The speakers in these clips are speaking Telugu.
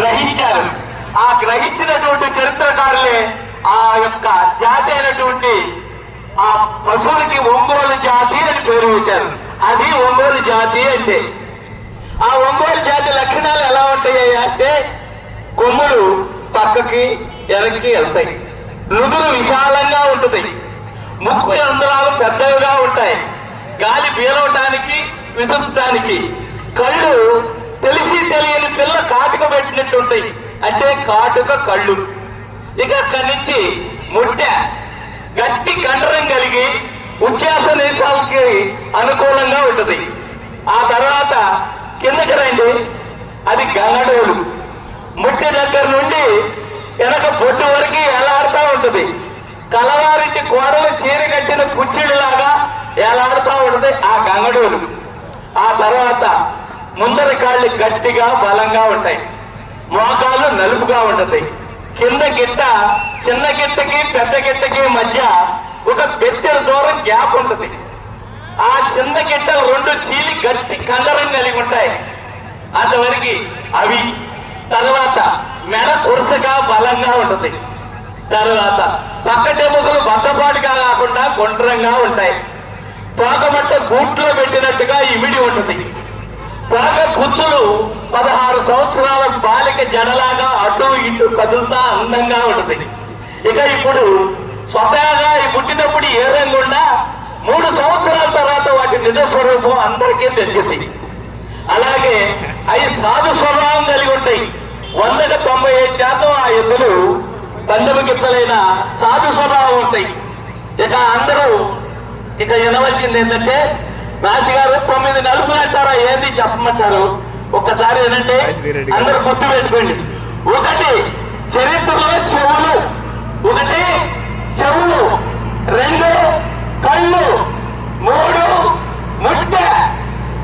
గ్రహించారు. ఆ గ్రహించినటువంటి చరిత్రకారులే ఆ యొక్క జాతి అయినటువంటి ఆ పశువులకి ఒంగోలు జాతి అని పేరు పెట్టారు అది ఒంగోలు జాతి అంటే. ఆ ఒంగోలు జాతి లక్షణాలు ఎలా ఉంటాయి అంటే కొమ్ములు పక్కకి వెనక్కి వెళ్తాయి. నుదురు విశాలంగా ఉంటుంది. ముక్కు రంధ్రాలు పెద్దవిగా ఉంటాయి. గాలి పీలవటానికి విసురటానికి కళ్ళు తెలిసి తెలియని పిల్ల కాటుక పెట్టినట్టు ఉంటాయి అంటే కాటుక కళ్ళు. ఇక అక్కడి నుంచి ముట్టె. గట్టి కండరం కలిగి ఉచ్ఛ్వాస నిశాలకి అనుకూలంగా ఉంటుంది. ఆ తర్వాత కిందకి రండి. అది గంగడోలు ముట్టె దగ్గర నుండి వెనక బొట్టు వరకు ఎలాడుతూ ఉంటుంది. కలవారికి కోడలు చీర కట్టిన కుచ్చిడిలాగా ఎలాడుతూ ఉంటుంది ఆ గంగడోలు ఆ తర్వాత ముందర కాళ్ళు గట్టిగా బలంగా ఉంటాయి. మోకాళ్ళు నలుపుగా ఉంటుంది. కింద గిట్ట చిన్న గిట్టకి పెద్ద గిట్టకి మధ్య ఒక బెత్తెల దూరం గ్యాప్ ఉంటుంది. ఆ చిన్న గిట్టలు రెండు చీలి గట్టి కండరం కలిగి ఉంటాయి. అంతవరకు అవి. తర్వాత మెడ తురసగా బలంగా ఉంటుంది. తర్వాత పక్కటెముకలు బద్దపాటుగా కాకుండా గుండ్రంగా ఉంటాయి. తోకమట్ట గూట్లో పెట్టినట్టుగా ఇమిడి ఉంటుంది. తోక కుచ్చులు పదహారు సంవత్సరాల బాలిక జడలాగా అటు ఇటు కదులుతా అందంగా ఉంటుంది. ఇక ఇప్పుడు స్వతహాగా పుట్టినప్పుడు ఏ రంగుండా? మూడు సంవత్సరాల తర్వాత వాటి నిజ స్వరూపం అందరికీ తెలిసింది. అలాగే అవి సాధు స్వభావం కలిగి ఉంటాయి. వందకు తొంభై ఐదు శాతం ఆ ఎద్దులు తండ్రి గిత్తలైన సాధు స్వభావం ఉంటాయి. ఇక అందరూ ఇక వినవలసింది ఏంటంటే రాజు గారు తొమ్మిది నలుపులు అంటారా? ఏంది చెప్పమంటారు ఒక్కసారి ఏంటంటే అందరూ గుర్తు పెట్టుకోండి ఒకటి చరిత్రలో చెవులు ఒకటి చెవులు రెండు కళ్ళు మూడు ముట్ట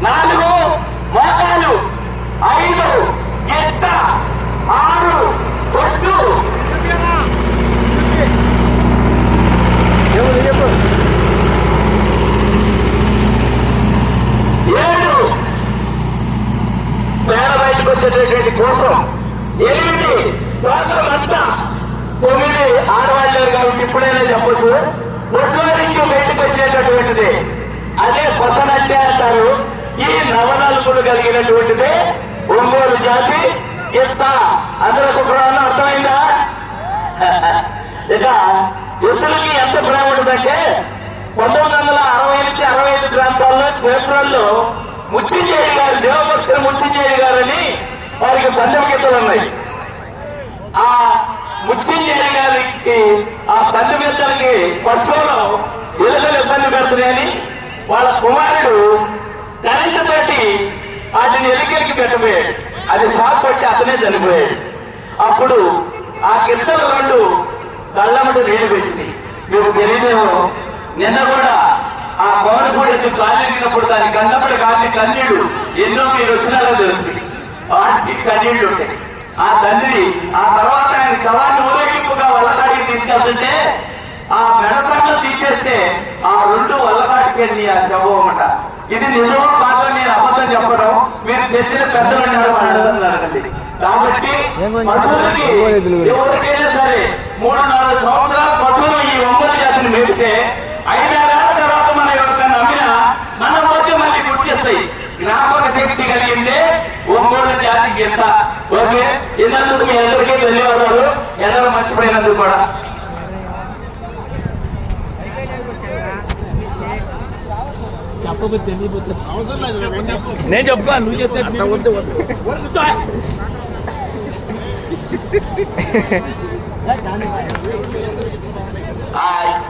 నాలుగు మోకాలు ఐదు ఎట్ట ఆరు పొట్టు ఎవరు చెప్పు ఏడు పేద చేసేటువంటి కోసం ఎనిమిది కోసం అంతా తొమ్మిది ఆడవాళ్ళు కాబట్టి ఇప్పుడైనా చెప్పచ్చు. ఒడ్లో నుంచి బయటకు వచ్చేటటువంటిది. అదే పొసనట్టే అంటారు. ఈ నవనల్పులు కలిగినటువంటిది ఒంగోలు జాతి. ఇస్త అందరూ శుభ్రాన్ని అర్థమైందా? ఇక ఎసులకి ఎంత ప్రేమ ఉంటుందంటే పంతొమ్మిది వందల అరవై నుంచి అరవై ఐదు ప్రాంతాల్లో పేపర్లో ముత్తించేది గారు దేవభక్తులు ముత్తించేది గారని వారికి సంచమ గీతలు ఉన్నాయి. ఆ ముత్తించేది గారికి ఆ పంచమిత్తలకి పశువులు ఎలుకలు ఇబ్బంది పెడుతున్నాయని వాళ్ళ కుమారుడు కరెంటు తోటి వాటిని ఎలుకలకి పెట్టబోయాడు. అది షాక్ వచ్చి అతనే చనిపోయాడు. అప్పుడు ఆ గిత్తలు రెండు కళ్ళమ్మట నీళ్ళు పెట్టింది. మీకు తెలియదేమో నిన్న కూడా ఆ పౌరపూడి ఎత్తు కాలినప్పుడు దాని కన్నప్పుడు కాసి కన్నీడు ఎన్నో మీరు వచ్చినారో తెలుస్తుంది. కన్నీళ్ళు ఉంటాయి. ఆ తండ్రి ఆ తర్వాత ఆయన శవాన్ని ఊరేగింపుగా వల్లకాడికి తీసుకెళ్తుంటే ఆ మెడపట్ల తీసేస్తే ఆ రెండు వల్లకాడికి వెళ్ళి ఆ శవం అన్నమాట. ఇది నిజమో కాదో నేను అబద్ధం చెప్పడం మీరు తెలిసిన పెద్దలు అడుగుతున్నారండి కాబట్టి పశువులకి ఎవరికైనా సరే మూడు నాలుగు సంవత్సరాల ఓకే ఇదందుకు మీ అందరికీ ధన్యవాదాలు ఎందరో మర్చిపోయినందుకు కూడా చెప్పకపోతే తెలియపోతే అవసరం లేదు నేను చెప్పు నేను చెప్పుకో నువ్వు చెప్తే అట్లా వద్దు వద్దు హాయ్